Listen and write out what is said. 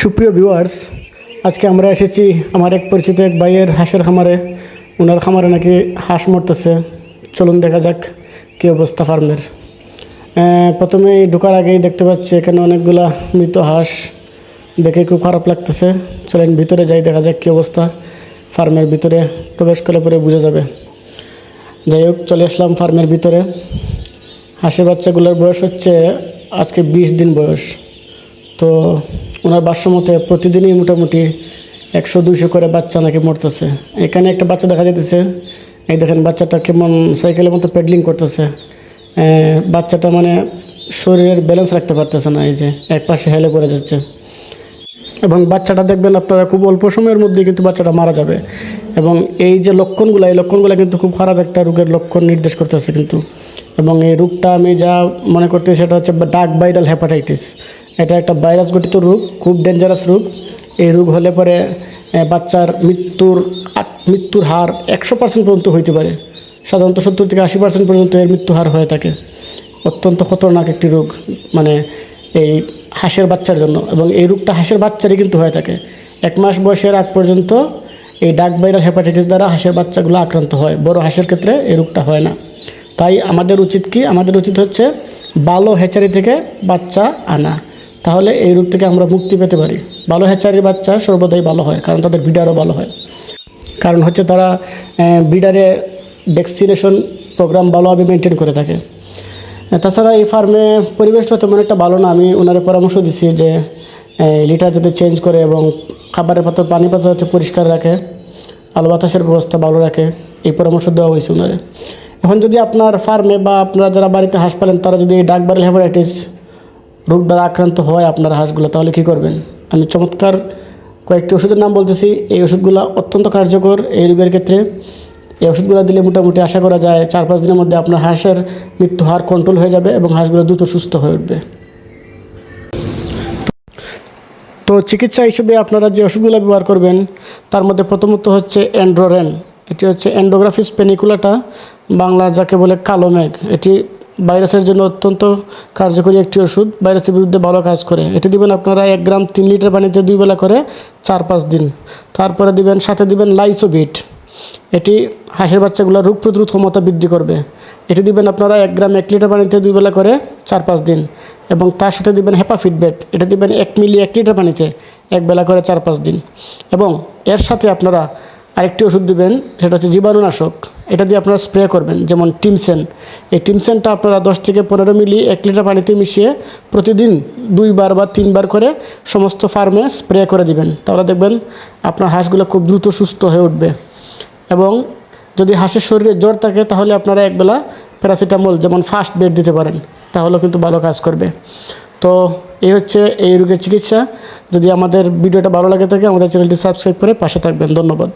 সুপ্রিয় ভিউয়ার্স আজকে আমরা এসেছি আমার এক পরিচিত এক ভাইয়ের হাঁসের খামারে। ওনার খামারে নাকি হাঁস মরতেছে। চলুন দেখা যাক কী অবস্থা ফার্মের প্রথমে ঢোকার আগেই দেখতে পাচ্ছি এখানে অনেকগুলা মৃত হাঁস। দেখে খুব খারাপ লাগতেছে। চলেন ভিতরে যাই, দেখা যাক কী অবস্থা ফার্মের ভিতরে। প্রবেশ করলে পরে বোঝা যাবে। যাই হোক, চলে আসলাম ফার্মের ভিতরে। হাঁসের বাচ্চাগুলোর বয়স হচ্ছে আজকে বিশ দিন বয়স। তো ওনার বাস্য মতে প্রতিদিনই মোটামুটি একশো, দুইশো করে বাচ্চা নাকি মরতেছে। এখানে একটা বাচ্চা দেখা যেতেছে এই দেখেন, বাচ্চাটা কেমন সাইকেলের মতো পেডলিং করতেছে। বাচ্চাটা মানে শরীরের ব্যালেন্স রাখতে পারতেছে না, এই যে এক পাশে হেলে পড়ে যাচ্ছে। এবং বাচ্চাটা দেখবেন আপনারা খুব অল্প সময়ের মধ্যে কিন্তু বাচ্চাটা মারা যাবে। এবং এই যে লক্ষণগুলো, এই লক্ষণগুলো কিন্তু খুব খারাপ একটা রোগের লক্ষণ নির্দেশ করতেছে কিন্তু। এবং এই রোগটা আমি যা মনে করতেছি, সেটা হচ্ছে ডাক ভাইরাল হ্যাপাটাইটিস এটা একটা ভাইরাস গঠিত রোগ, খুব ডেঞ্জারাস রোগ। এই রোগ হলে পরে বাচ্চার মৃত্যুর মৃত্যুর হার একশো পার্সেন্ট পর্যন্ত হইতে পারে। সাধারণত সত্তর থেকে আশি পার্সেন্ট পর্যন্ত এর মৃত্যু হার হয়ে থাকে। অত্যন্ত খতরনাক একটি রোগ মানে এই হাঁসের বাচ্চার জন্য। এবং এই রোগটা হাঁসের বাচ্চারই কিন্তু হয়ে থাকে। এক মাস বয়সের আগ পর্যন্ত এই ডাক ভাইরাল হেপাটাইটিস দ্বারা হাঁসের বাচ্চাগুলো আক্রান্ত হয়। বড় হাঁসের ক্ষেত্রে এই রোগটা হয় না। তাই আমাদের উচিত কি? আমাদের উচিত হচ্ছে ভালো হ্যাচারি থেকে বাচ্চা আনা। তাহলে এই রোগ থেকে আমরা মুক্তি পেতে পারি। ভালো হ্যাচারির বাচ্চা সর্বদাই ভালো হয়, কারণ তাদের বিডারও ভালো হয়। কারণ হচ্ছে তারা বিডারে ভ্যাকসিনেশন প্রোগ্রাম ভালোভাবে মেনটেন করে থাকে। তাছাড়া এই ফার্মে পরিবেশটা তেমন একটা ভালো না। আমি ওনারে পরামর্শ দিছি যে লিটার যাতে চেঞ্জ করে এবং খাবারের পাত্র, পানি পাত্র যাতে পরিষ্কার রাখে, আলো বাতাসের ব্যবস্থা ভালো রাখে, এই পরামর্শ দেওয়া হয়েছে ওনারে। এখন যদি আপনার ফার্মে বা আপনারা যারা বাড়িতে হাঁস পালেন, তারা যদি ডাক বারেল হেপাটাইটিস রোগ দ্বারা আক্রান্ত হয় আপনার হাঁসগুলো, তাহলে কী করবেন? আমি চমৎকার কয়েকটি ওষুধের নাম বলতেছি। এই ওষুধগুলো অত্যন্ত কার্যকর এই রোগের ক্ষেত্রে। এই ওষুধগুলো দিলে মোটামুটি আশা করা যায় চার পাঁচ দিনের মধ্যে আপনার হাঁসের মৃত্যু হার কন্ট্রোল হয়ে যাবে এবং হাঁসগুলো দ্রুত সুস্থ হয়ে উঠবে। তো চিকিৎসা হিসেবে আপনারা যে ওষুধগুলো ব্যবহার করবেন, তার মধ্যে প্রথমত হচ্ছে অ্যান্ড্রোরেন। এটি হচ্ছে অ্যান্ডোগ্রাফিস পেনিকুলাটা, বাংলা যাকে বলে কালো মেঘ। এটি ভাইরাসের জন্য অত্যন্ত কার্যকরী একটি ওষুধ। ভাইরাসের বিরুদ্ধে ভালো কাজ করে। এটি দিবেন আপনারা এক গ্রাম তিন লিটার পানিতে দুই বেলা করে চার পাঁচ দিন। তারপরে দিবেন, সাথে দিবেন লাইসোবিট এটি হাঁসের বাচ্চাগুলোর রোগ প্রতিরোধ ক্ষমতা বৃদ্ধি করবে। এটি দিবেন আপনারা এক গ্রাম এক লিটার পানিতে দুই বেলা করে চার পাঁচ দিন। এবং তার সাথে দিবেন হেপা ফিডবেট এটা দিবেন এক মিলি এক লিটার পানিতে এক বেলা করে চার পাঁচ দিন। এবং এর সাথে আপনারা আরেকটি ওষুধ দিবেন, সেটা হচ্ছে জীবাণুনাশক। এটা দিয়ে আপনারা স্প্রে করবেন, যেমন টিমসেন। এই টিমসেনটা আপনারা দশ থেকে পনেরো মিলি এক লিটার পানিতে মিশিয়ে প্রতিদিন দুইবার বা তিনবার করে সমস্ত ফার্মে স্প্রে করে দিবেন। তাহলে দেখবেন আপনার হাঁসগুলো খুব দ্রুত সুস্থ হয়ে উঠবে। এবং যদি হাঁসের শরীরে জ্বর থাকে, তাহলে আপনারা একবেলা প্যারাসিটামল, যেমন ফার্স্ট বেড দিতে পারেন। তাহলেও কিন্তু ভালো কাজ করবে। তো এই হচ্ছে এই রোগের চিকিৎসা। যদি আমাদের ভিডিওটা ভালো লাগে থাকে, আমাদের চ্যানেলটি সাবস্ক্রাইব করে পাশে থাকবেন। ধন্যবাদ।